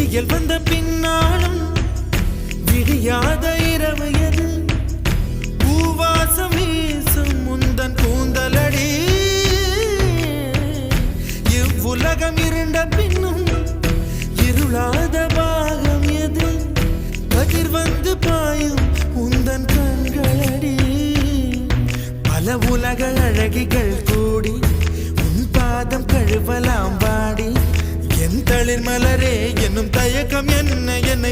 விடியல் வந்த பின்னாலும் விடியாத இரவு எது? பூவாசம் வீசும் முந்தன் கூந்தலடி. இவ்வுலகம் இருண்ட பின்னும் இருளாத பாகம் எது? கதிர் வந்து பாயும் உந்தன் கண்களடி. பல உலக அழகிகள் கூடி உன் பாதம் கழுவலாம் வாடி மலரே என்னும் தயக்கம் என்ன? என்னை